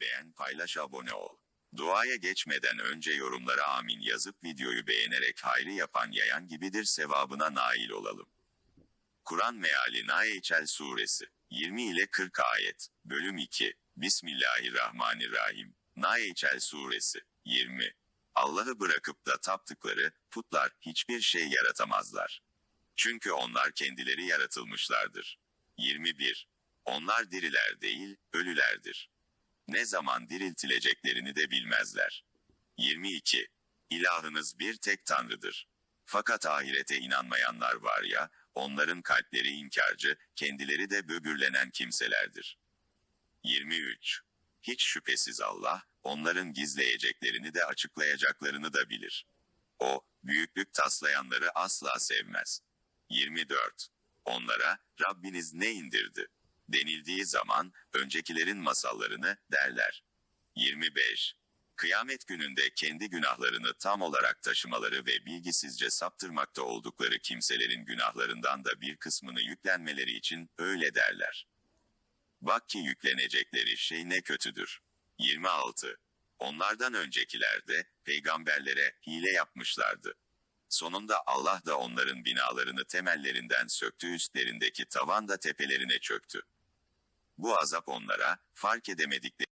beğen, paylaş, abone ol. Duaya geçmeden önce yorumlara amin yazıp videoyu beğenerek hayrı yapan yayan gibidir sevabına nail olalım. Kur'an meali Naeçel suresi 20 ile 40 ayet bölüm 2 Bismillahirrahmanirrahim Naeçel suresi 20 Allah'ı bırakıp da taptıkları putlar hiçbir şey yaratamazlar. Çünkü onlar kendileri yaratılmışlardır. 21 Onlar diriler değil, ölülerdir. Ne zaman diriltileceklerini de bilmezler. 22 İlahınız bir tek tanrıdır. Fakat ahirete inanmayanlar var ya, onların kalpleri inkarcı, kendileri de böbürlenen kimselerdir. 23. Hiç şüphesiz Allah, onların gizleyeceklerini de açıklayacaklarını da bilir. O, büyüklük taslayanları asla sevmez. 24. Onlara, Rabbiniz ne indirdi? Denildiği zaman, öncekilerin masallarını, derler. 25. Kıyamet gününde kendi günahlarını tam olarak taşımaları ve bilgisizce saptırmakta oldukları kimselerin günahlarından da bir kısmını yüklenmeleri için öyle derler. Bak ki yüklenecekleri şey ne kötüdür. 26. Onlardan öncekiler de peygamberlere hile yapmışlardı. Sonunda Allah da onların binalarını temellerinden söktü üstlerindeki tavan da tepelerine çöktü. Bu azap onlara fark edemedikleri